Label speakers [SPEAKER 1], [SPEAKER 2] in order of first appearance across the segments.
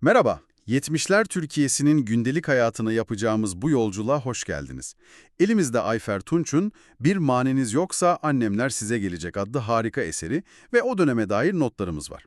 [SPEAKER 1] Merhaba, 70'ler Türkiye'sinin gündelik hayatına yapacağımız bu yolculuğa hoş geldiniz. Elimizde Ayfer Tunç'un Bir Maneniz Yoksa Annemler Size Gelecek adlı harika eseri ve o döneme dair notlarımız var.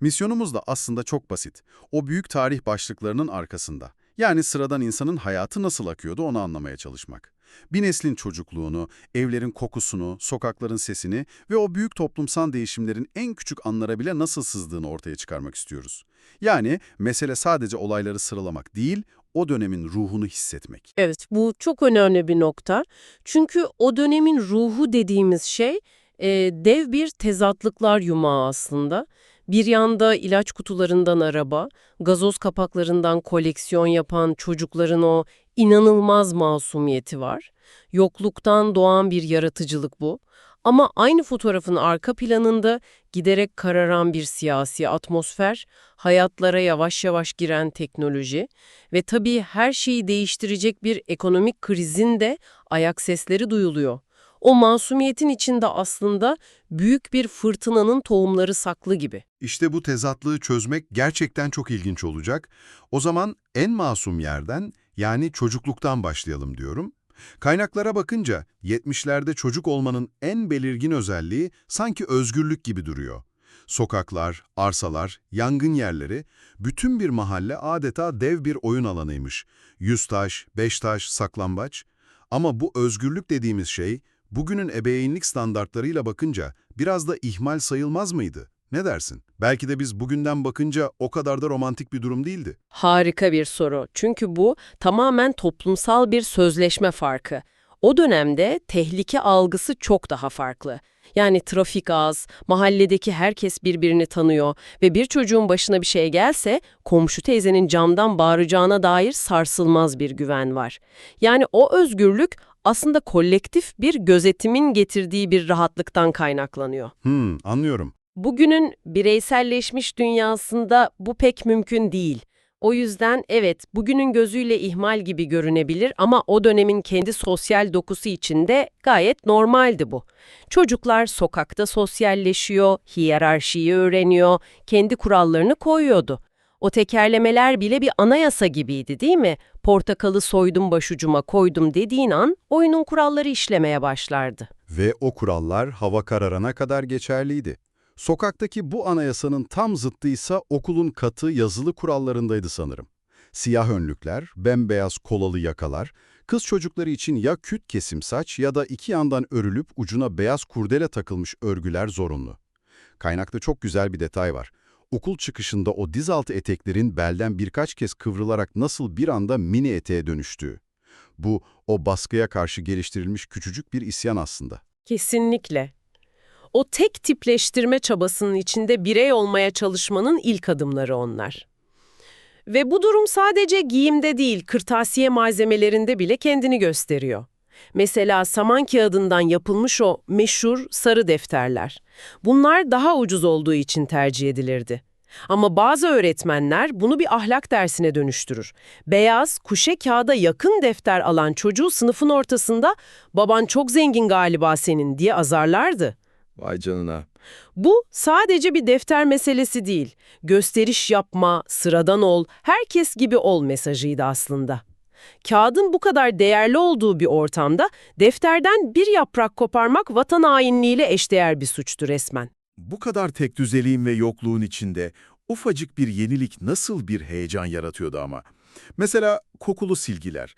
[SPEAKER 1] Misyonumuz da aslında çok basit. O büyük tarih başlıklarının arkasında. Yani sıradan insanın hayatı nasıl akıyordu onu anlamaya çalışmak. Bir neslin çocukluğunu, evlerin kokusunu, sokakların sesini ve o büyük toplumsal değişimlerin en küçük anlara bile nasıl sızdığını ortaya çıkarmak istiyoruz. Yani mesele sadece olayları sıralamak değil, o dönemin ruhunu hissetmek.
[SPEAKER 2] Evet, bu çok önemli bir nokta. Çünkü o dönemin ruhu dediğimiz şey e, dev bir tezatlıklar yumağı aslında. Bir yanda ilaç kutularından araba, gazoz kapaklarından koleksiyon yapan çocukların o inanılmaz masumiyeti var. Yokluktan doğan bir yaratıcılık bu. Ama aynı fotoğrafın arka planında giderek kararan bir siyasi atmosfer, hayatlara yavaş yavaş giren teknoloji ve tabii her şeyi değiştirecek bir ekonomik krizin de ayak sesleri duyuluyor. O masumiyetin içinde aslında büyük bir fırtınanın tohumları saklı gibi.
[SPEAKER 3] İşte bu tezatlığı çözmek gerçekten çok ilginç olacak. O zaman en masum yerden yani çocukluktan başlayalım diyorum. Kaynaklara bakınca 70'lerde çocuk olmanın en belirgin özelliği sanki özgürlük gibi duruyor. Sokaklar, arsalar, yangın yerleri, bütün bir mahalle adeta dev bir oyun alanıymış. Yüz taş, beş taş, saklambaç. Ama bu özgürlük dediğimiz şey, bugünün ebeveynlik standartlarıyla bakınca biraz da ihmal sayılmaz mıydı? Ne dersin? Belki de biz bugünden bakınca o kadar da romantik bir durum değildi.
[SPEAKER 2] Harika bir soru. Çünkü bu tamamen toplumsal bir sözleşme farkı. O dönemde tehlike algısı çok daha farklı. Yani trafik az, mahalledeki herkes birbirini tanıyor ve bir çocuğun başına bir şey gelse komşu teyzenin camdan bağıracağına dair sarsılmaz bir güven var. Yani o özgürlük aslında kolektif bir gözetimin getirdiği bir rahatlıktan kaynaklanıyor.
[SPEAKER 3] Hmm, anlıyorum.
[SPEAKER 2] Bugünün bireyselleşmiş dünyasında bu pek mümkün değil. O yüzden evet, bugünün gözüyle ihmal gibi görünebilir ama o dönemin kendi sosyal dokusu içinde gayet normaldi bu. Çocuklar sokakta sosyalleşiyor, hiyerarşiyi öğreniyor, kendi kurallarını koyuyordu. O tekerlemeler bile bir anayasa gibiydi değil mi? Portakalı soydum başucuma koydum dediğin an oyunun kuralları işlemeye başlardı.
[SPEAKER 3] Ve o kurallar hava kararana kadar geçerliydi. Sokaktaki bu anayasanın tam zıttıysa okulun katı yazılı kurallarındaydı sanırım. Siyah önlükler, bembeyaz kolalı yakalar, kız çocukları için ya küt kesim saç ya da iki yandan örülüp ucuna beyaz kurdele takılmış örgüler zorunlu. Kaynakta çok güzel bir detay var. Okul çıkışında o dizaltı eteklerin belden birkaç kez kıvrılarak nasıl bir anda mini eteğe dönüştüğü. Bu, o baskıya karşı geliştirilmiş küçücük bir isyan aslında.
[SPEAKER 2] Kesinlikle. O tek tipleştirme çabasının içinde birey olmaya çalışmanın ilk adımları onlar. Ve bu durum sadece giyimde değil, kırtasiye malzemelerinde bile kendini gösteriyor. Mesela saman kağıdından yapılmış o meşhur sarı defterler. Bunlar daha ucuz olduğu için tercih edilirdi. Ama bazı öğretmenler bunu bir ahlak dersine dönüştürür. Beyaz, kuşe kağıda yakın defter alan çocuğu sınıfın ortasında "baban çok zengin galiba senin" diye azarlardı.
[SPEAKER 4] Vay canına.
[SPEAKER 2] Bu sadece bir defter meselesi değil. Gösteriş yapma, sıradan ol, herkes gibi ol mesajıydı aslında. Kağıdın bu kadar değerli olduğu bir ortamda defterden bir yaprak koparmak vatan hainliğiyle eşdeğer bir suçtu resmen.
[SPEAKER 5] Bu kadar tek düzeliğin ve yokluğun içinde ufacık bir yenilik nasıl bir heyecan yaratıyordu ama. Mesela kokulu silgiler.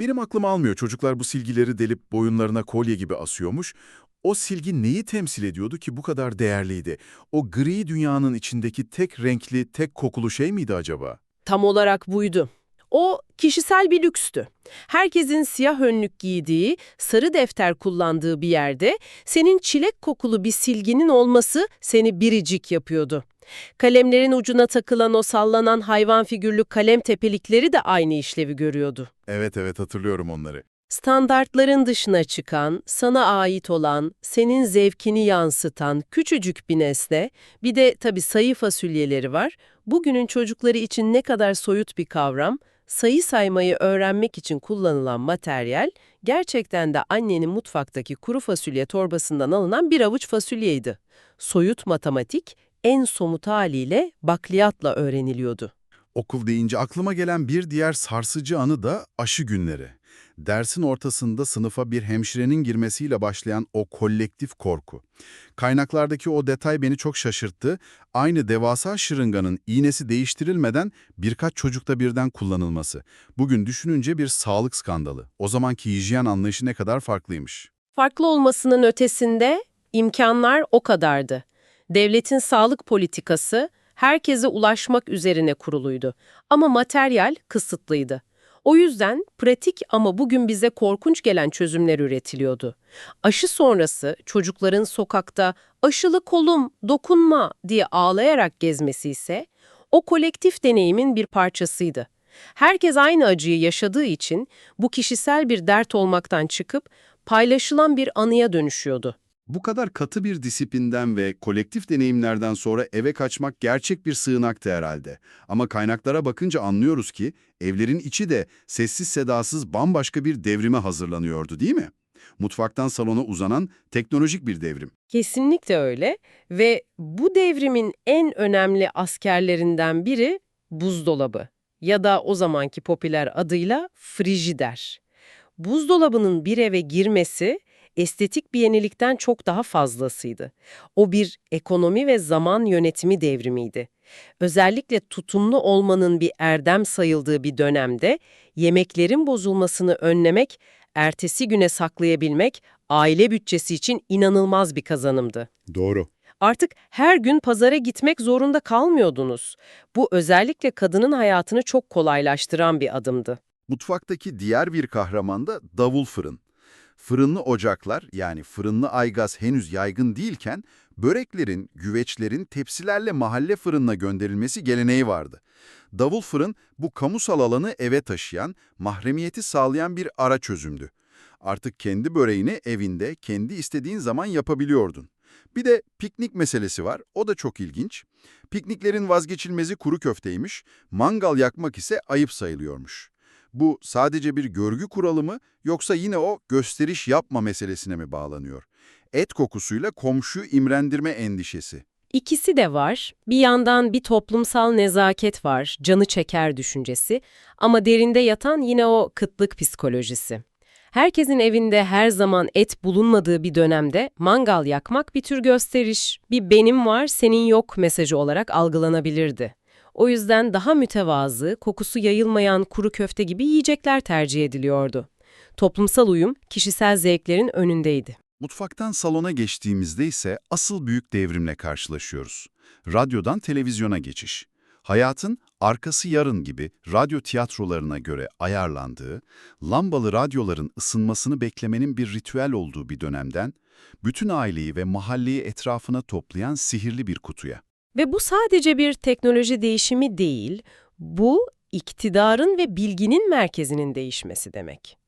[SPEAKER 5] Benim aklım almıyor çocuklar bu silgileri delip boyunlarına kolye gibi asıyormuş. O silgi neyi temsil ediyordu ki bu kadar değerliydi? O gri dünyanın içindeki tek renkli, tek kokulu şey miydi acaba?
[SPEAKER 2] Tam olarak buydu. O kişisel bir lükstü. Herkesin siyah önlük giydiği, sarı defter kullandığı bir yerde senin çilek kokulu bir silginin olması seni biricik yapıyordu. Kalemlerin ucuna takılan o sallanan hayvan figürlü kalem tepelikleri de aynı işlevi görüyordu.
[SPEAKER 5] Evet evet hatırlıyorum onları.
[SPEAKER 2] Standartların dışına çıkan, sana ait olan, senin zevkini yansıtan küçücük bir nesne, bir de tabii sayı fasulyeleri var. Bugünün çocukları için ne kadar soyut bir kavram, sayı saymayı öğrenmek için kullanılan materyal, gerçekten de annenin mutfaktaki kuru fasulye torbasından alınan bir avuç fasulyeydi. Soyut matematik, en somut haliyle bakliyatla öğreniliyordu.
[SPEAKER 3] Okul deyince aklıma gelen bir diğer sarsıcı anı da aşı günleri. Dersin ortasında sınıfa bir hemşirenin girmesiyle başlayan o kolektif korku. Kaynaklardaki o detay beni çok şaşırttı. Aynı devasa şırınganın iğnesi değiştirilmeden birkaç çocukta birden kullanılması. Bugün düşününce bir sağlık skandalı. O zamanki hijyen anlayışı ne kadar farklıymış.
[SPEAKER 2] Farklı olmasının ötesinde imkanlar o kadardı. Devletin sağlık politikası herkese ulaşmak üzerine kuruluydu. Ama materyal kısıtlıydı. O yüzden pratik ama bugün bize korkunç gelen çözümler üretiliyordu. Aşı sonrası çocukların sokakta aşılı kolum, dokunma diye ağlayarak gezmesi ise o kolektif deneyimin bir parçasıydı. Herkes aynı acıyı yaşadığı için bu kişisel bir dert olmaktan çıkıp paylaşılan bir anıya dönüşüyordu.
[SPEAKER 3] Bu kadar katı bir disiplinden ve kolektif deneyimlerden sonra eve kaçmak gerçek bir sığınaktı herhalde. Ama kaynaklara bakınca anlıyoruz ki evlerin içi de sessiz sedasız bambaşka bir devrime hazırlanıyordu değil mi? Mutfaktan salona uzanan teknolojik bir devrim.
[SPEAKER 2] Kesinlikle öyle ve bu devrimin en önemli askerlerinden biri buzdolabı ya da o zamanki popüler adıyla frijider. Buzdolabının bir eve girmesi estetik bir yenilikten çok daha fazlasıydı. O bir ekonomi ve zaman yönetimi devrimiydi. Özellikle tutumlu olmanın bir erdem sayıldığı bir dönemde yemeklerin bozulmasını önlemek, ertesi güne saklayabilmek aile bütçesi için inanılmaz bir kazanımdı.
[SPEAKER 3] Doğru.
[SPEAKER 2] Artık her gün pazara gitmek zorunda kalmıyordunuz. Bu özellikle kadının hayatını çok kolaylaştıran bir adımdı.
[SPEAKER 3] Mutfaktaki diğer bir kahraman da davul fırın. Fırınlı ocaklar yani fırınlı aygaz henüz yaygın değilken böreklerin, güveçlerin tepsilerle mahalle fırınına gönderilmesi geleneği vardı. Davul fırın bu kamusal alanı eve taşıyan, mahremiyeti sağlayan bir ara çözümdü. Artık kendi böreğini evinde, kendi istediğin zaman yapabiliyordun. Bir de piknik meselesi var, o da çok ilginç. Pikniklerin vazgeçilmezi kuru köfteymiş, mangal yakmak ise ayıp sayılıyormuş. Bu sadece bir görgü kuralı mı yoksa yine o gösteriş yapma meselesine mi bağlanıyor? Et kokusuyla komşuyu imrendirme endişesi.
[SPEAKER 2] İkisi de var. Bir yandan bir toplumsal nezaket var, canı çeker düşüncesi ama derinde yatan yine o kıtlık psikolojisi. Herkesin evinde her zaman et bulunmadığı bir dönemde mangal yakmak bir tür gösteriş, bir benim var senin yok mesajı olarak algılanabilirdi. O yüzden daha mütevazı, kokusu yayılmayan kuru köfte gibi yiyecekler tercih ediliyordu. Toplumsal uyum kişisel zevklerin önündeydi.
[SPEAKER 3] Mutfaktan salona geçtiğimizde ise asıl büyük devrimle karşılaşıyoruz. Radyodan televizyona geçiş. Hayatın arkası yarın gibi radyo tiyatrolarına göre ayarlandığı, lambalı radyoların ısınmasını beklemenin bir ritüel olduğu bir dönemden, bütün aileyi ve mahalleyi etrafına toplayan sihirli bir kutuya.
[SPEAKER 2] Ve bu sadece bir teknoloji değişimi değil, bu iktidarın ve bilginin merkezinin değişmesi demek.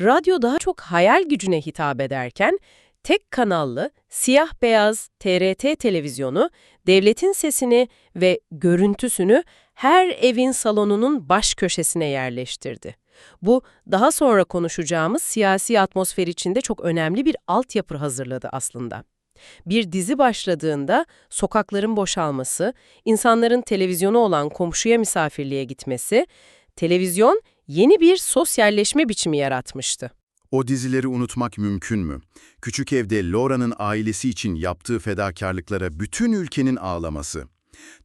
[SPEAKER 2] Radyo daha çok hayal gücüne hitap ederken, tek kanallı, siyah-beyaz TRT televizyonu, devletin sesini ve görüntüsünü her evin salonunun baş köşesine yerleştirdi. Bu, daha sonra konuşacağımız siyasi atmosfer içinde çok önemli bir altyapı hazırladı aslında. Bir dizi başladığında sokakların boşalması, insanların televizyonu olan komşuya misafirliğe gitmesi, televizyon yeni bir sosyalleşme biçimi yaratmıştı.
[SPEAKER 3] O dizileri unutmak mümkün mü? Küçük evde Laura'nın ailesi için yaptığı fedakarlıklara bütün ülkenin ağlaması.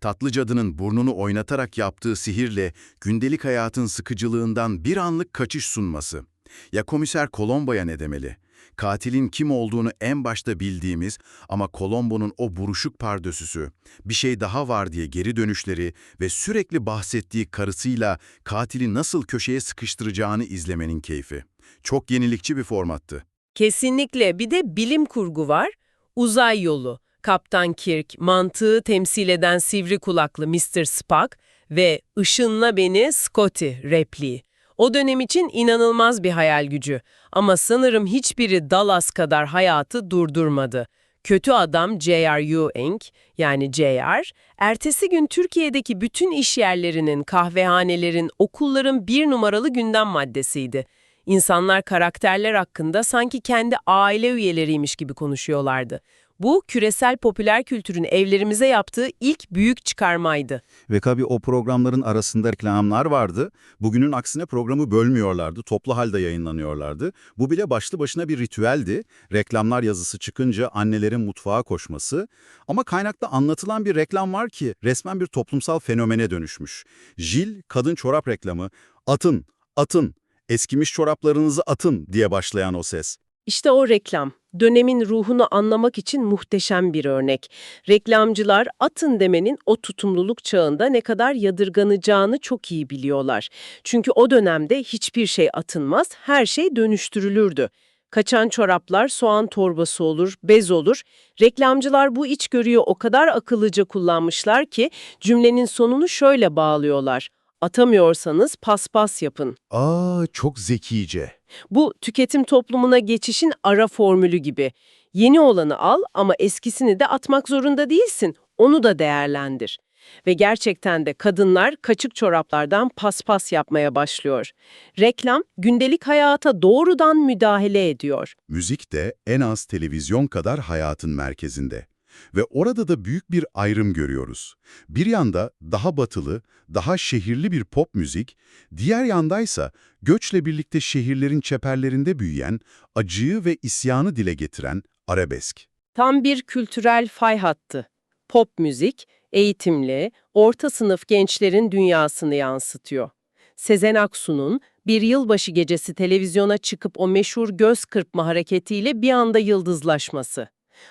[SPEAKER 3] Tatlı cadının burnunu oynatarak yaptığı sihirle gündelik hayatın sıkıcılığından bir anlık kaçış sunması. Ya komiser Colombo'ya ne demeli? Katilin kim olduğunu en başta bildiğimiz ama Colombo'nun o buruşuk pardösüsü, bir şey daha var diye geri dönüşleri ve sürekli bahsettiği karısıyla katili nasıl köşeye sıkıştıracağını izlemenin keyfi. Çok yenilikçi bir formattı.
[SPEAKER 2] Kesinlikle bir de bilim kurgu var. Uzay yolu, Kaptan Kirk, mantığı temsil eden sivri kulaklı Mr. Spock ve ışınla beni Scotty repliği. O dönem için inanılmaz bir hayal gücü ama sanırım hiçbiri Dallas kadar hayatı durdurmadı. Kötü adam J.R. Ewing yani J.R. ertesi gün Türkiye'deki bütün iş yerlerinin, kahvehanelerin, okulların bir numaralı gündem maddesiydi. İnsanlar karakterler hakkında sanki kendi aile üyeleriymiş gibi konuşuyorlardı. Bu küresel popüler kültürün evlerimize yaptığı ilk büyük çıkarmaydı.
[SPEAKER 4] Ve tabii o programların arasında reklamlar vardı. Bugünün aksine programı bölmüyorlardı, toplu halde yayınlanıyorlardı. Bu bile başlı başına bir ritüeldi. Reklamlar yazısı çıkınca annelerin mutfağa koşması. Ama kaynakta anlatılan bir reklam var ki resmen bir toplumsal fenomene dönüşmüş. Jil kadın çorap reklamı, atın, atın, eskimiş çoraplarınızı atın diye başlayan o ses.
[SPEAKER 2] İşte o reklam, dönemin ruhunu anlamak için muhteşem bir örnek. Reklamcılar atın demenin o tutumluluk çağında ne kadar yadırganacağını çok iyi biliyorlar. Çünkü o dönemde hiçbir şey atınmaz, her şey dönüştürülürdü. Kaçan çoraplar soğan torbası olur, bez olur. Reklamcılar bu içgörüyü o kadar akıllıca kullanmışlar ki cümlenin sonunu şöyle bağlıyorlar. Atamıyorsanız paspas yapın.
[SPEAKER 5] Aa çok zekice.
[SPEAKER 2] Bu tüketim toplumuna geçişin ara formülü gibi. Yeni olanı al ama eskisini de atmak zorunda değilsin. Onu da değerlendir. Ve gerçekten de kadınlar kaçık çoraplardan paspas yapmaya başlıyor. Reklam gündelik hayata doğrudan müdahale ediyor.
[SPEAKER 3] Müzik de en az televizyon kadar hayatın merkezinde. Ve orada da büyük bir ayrım görüyoruz. Bir yanda daha batılı, daha şehirli bir pop müzik, diğer yandaysa göçle birlikte şehirlerin çeperlerinde büyüyen, acıyı ve isyanı dile getiren arabesk.
[SPEAKER 2] Tam bir kültürel fay hattı. Pop müzik, eğitimli, orta sınıf gençlerin dünyasını yansıtıyor. Sezen Aksu'nun bir yılbaşı gecesi televizyona çıkıp o meşhur göz kırpma hareketiyle bir anda yıldızlaşması.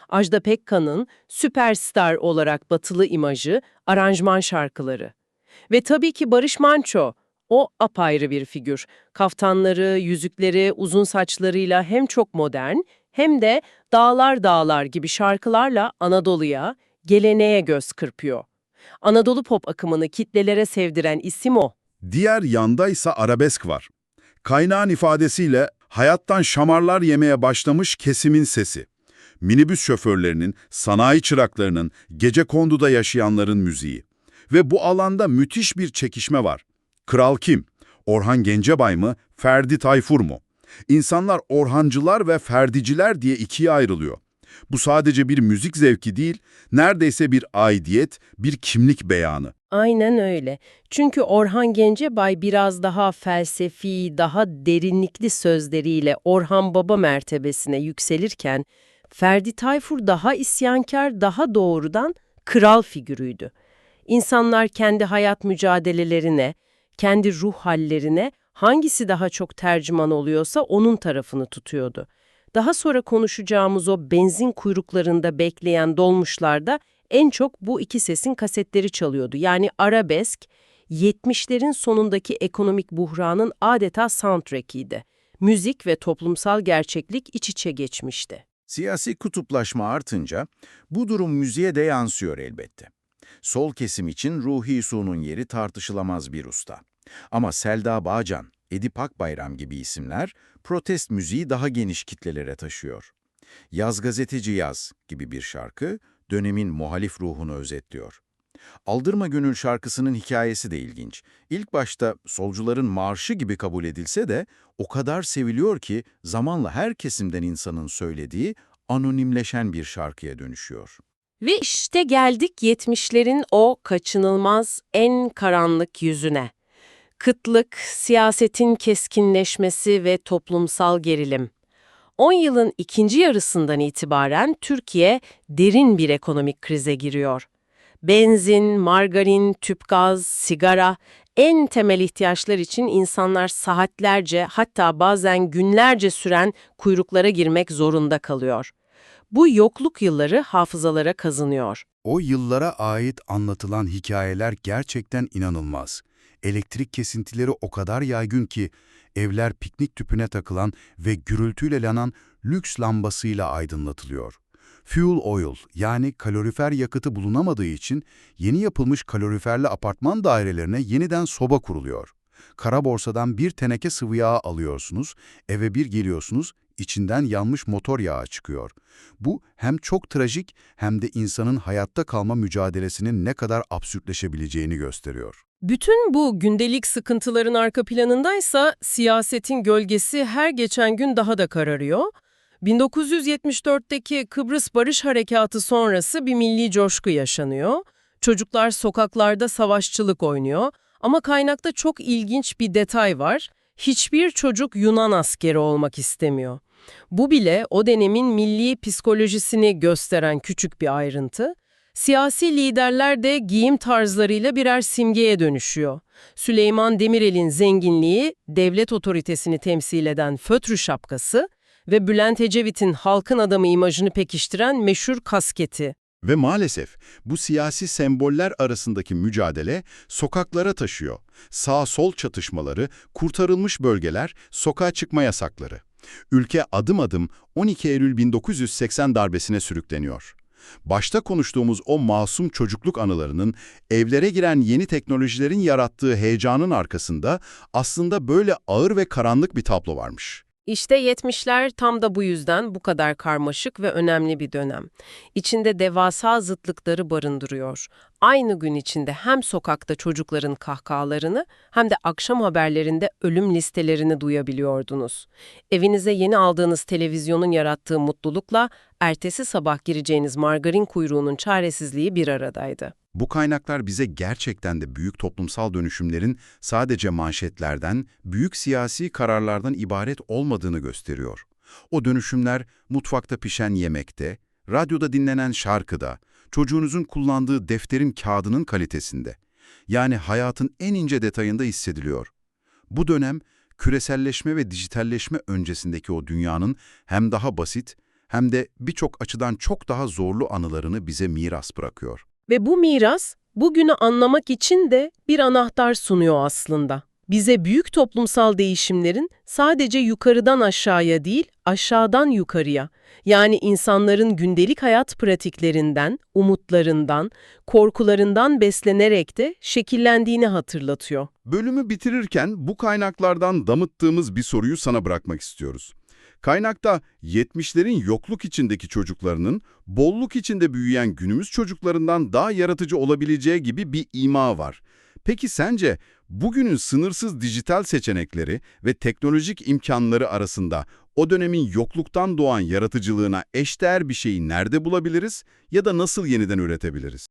[SPEAKER 2] Ajda Pekkan'ın süperstar olarak batılı imajı, aranjman şarkıları. Ve tabii ki Barış Manço, o apayrı bir figür. Kaftanları, yüzükleri, uzun saçlarıyla hem çok modern hem de Dağlar Dağlar gibi şarkılarla Anadolu'ya, geleneğe göz kırpıyor. Anadolu pop akımını kitlelere sevdiren isim o.
[SPEAKER 3] Diğer yandaysa arabesk var. Kaynağın ifadesiyle hayattan şamarlar yemeye başlamış kesimin sesi. Minibüs şoförlerinin, sanayi çıraklarının, gece konduda yaşayanların müziği. Ve bu alanda müthiş bir çekişme var. Kral kim? Orhan Gencebay mı, Ferdi Tayfur mu? İnsanlar Orhancılar ve Ferdiciler diye ikiye ayrılıyor. Bu sadece bir müzik zevki değil, neredeyse bir aidiyet, bir kimlik beyanı.
[SPEAKER 2] Aynen öyle. Çünkü Orhan Gencebay biraz daha felsefi, daha derinlikli sözleriyle Orhan Baba mertebesine yükselirken, Ferdi Tayfur daha isyankar, daha doğrudan kral figürüydü. İnsanlar kendi hayat mücadelelerine, kendi ruh hallerine hangisi daha çok tercüman oluyorsa onun tarafını tutuyordu. Daha sonra konuşacağımız o benzin kuyruklarında bekleyen dolmuşlarda en çok bu iki sesin kasetleri çalıyordu. Yani arabesk, 70'lerin sonundaki ekonomik buhranın adeta soundtrack'iydi. Müzik ve toplumsal gerçeklik iç içe geçmişti.
[SPEAKER 6] Siyasi kutuplaşma artınca bu durum müziğe de yansıyor elbette. Sol kesim için Ruhi Su'nun yeri tartışılamaz bir usta. Ama Selda Bağcan, Edip Akbayram gibi isimler protest müziği daha geniş kitlelere taşıyor. Yaz Gazeteci Yaz gibi bir şarkı dönemin muhalif ruhunu özetliyor. Aldırma Gönül şarkısının hikayesi de ilginç. İlk başta solcuların marşı gibi kabul edilse de o kadar seviliyor ki zamanla her kesimden insanın söylediği anonimleşen bir şarkıya dönüşüyor.
[SPEAKER 2] Ve işte geldik 70'lerin o kaçınılmaz en karanlık yüzüne. Kıtlık, siyasetin keskinleşmesi ve toplumsal gerilim. 10 yılın ikinci yarısından itibaren Türkiye derin bir ekonomik krize giriyor. Benzin, margarin, tüp gaz, sigara, en temel ihtiyaçlar için insanlar saatlerce hatta bazen günlerce süren kuyruklara girmek zorunda kalıyor. Bu yokluk yılları hafızalara kazınıyor.
[SPEAKER 3] O yıllara ait anlatılan hikayeler gerçekten inanılmaz. Elektrik kesintileri o kadar yaygın ki evler piknik tüpüne takılan ve gürültüyle yanan lüks lambasıyla aydınlatılıyor. Fuel oil yani kalorifer yakıtı bulunamadığı için yeni yapılmış kaloriferli apartman dairelerine yeniden soba kuruluyor. Kara borsadan bir teneke sıvı yağ alıyorsunuz, eve bir geliyorsunuz, içinden yanmış motor yağı çıkıyor. Bu hem çok trajik hem de insanın hayatta kalma mücadelesinin ne kadar absürtleşebileceğini gösteriyor.
[SPEAKER 2] Bütün bu gündelik sıkıntıların arka planındaysa siyasetin gölgesi her geçen gün daha da kararıyor 1974'teki Kıbrıs Barış Harekatı sonrası bir milli coşku yaşanıyor. Çocuklar sokaklarda savaşçılık oynuyor ama kaynakta çok ilginç bir detay var. Hiçbir çocuk Yunan askeri olmak istemiyor. Bu bile o dönemin milli psikolojisini gösteren küçük bir ayrıntı. Siyasi liderler de giyim tarzlarıyla birer simgeye dönüşüyor. Süleyman Demirel'in zenginliği, devlet otoritesini temsil eden fötrü şapkası ve Bülent Ecevit'in halkın adamı imajını pekiştiren meşhur kasketi.
[SPEAKER 3] Ve maalesef bu siyasi semboller arasındaki mücadele sokaklara taşıyor. Sağ-sol çatışmaları, kurtarılmış bölgeler, sokağa çıkma yasakları. Ülke adım adım 12 Eylül 1980 darbesine sürükleniyor. Başta konuştuğumuz o masum çocukluk anılarının evlere giren yeni teknolojilerin yarattığı heyecanın arkasında aslında böyle ağır ve karanlık bir tablo varmış.
[SPEAKER 2] İşte 70'ler tam da bu yüzden bu kadar karmaşık ve önemli bir dönem. İçinde devasa zıtlıkları barındırıyor. Aynı gün içinde hem sokakta çocukların kahkahalarını hem de akşam haberlerinde ölüm listelerini duyabiliyordunuz. Evinize yeni aldığınız televizyonun yarattığı mutlulukla ertesi sabah gireceğiniz margarin kuyruğunun çaresizliği bir aradaydı.
[SPEAKER 3] Bu kaynaklar bize gerçekten de büyük toplumsal dönüşümlerin sadece manşetlerden, büyük siyasi kararlardan ibaret olmadığını gösteriyor. O dönüşümler mutfakta pişen yemekte, radyoda dinlenen şarkıda, çocuğunuzun kullandığı defterin kağıdının kalitesinde. Yani hayatın en ince detayında hissediliyor. Bu dönem küreselleşme ve dijitalleşme öncesindeki o dünyanın hem daha basit hem de birçok açıdan çok daha zorlu anılarını bize miras bırakıyor.
[SPEAKER 2] Ve bu miras, bugünü anlamak için de bir anahtar sunuyor aslında. Bize büyük toplumsal değişimlerin sadece yukarıdan aşağıya değil, aşağıdan yukarıya, yani insanların gündelik hayat pratiklerinden, umutlarından, korkularından beslenerek de şekillendiğini hatırlatıyor.
[SPEAKER 1] Bölümü bitirirken bu kaynaklardan damıttığımız bir soruyu sana bırakmak istiyoruz. Kaynakta 70'lerin yokluk içindeki çocuklarının bolluk içinde büyüyen günümüz çocuklarından daha yaratıcı olabileceği gibi bir ima var. Peki sence bugünün sınırsız dijital seçenekleri ve teknolojik imkanları arasında o dönemin yokluktan doğan yaratıcılığına eşdeğer bir şeyi nerede bulabiliriz ya da nasıl yeniden üretebiliriz?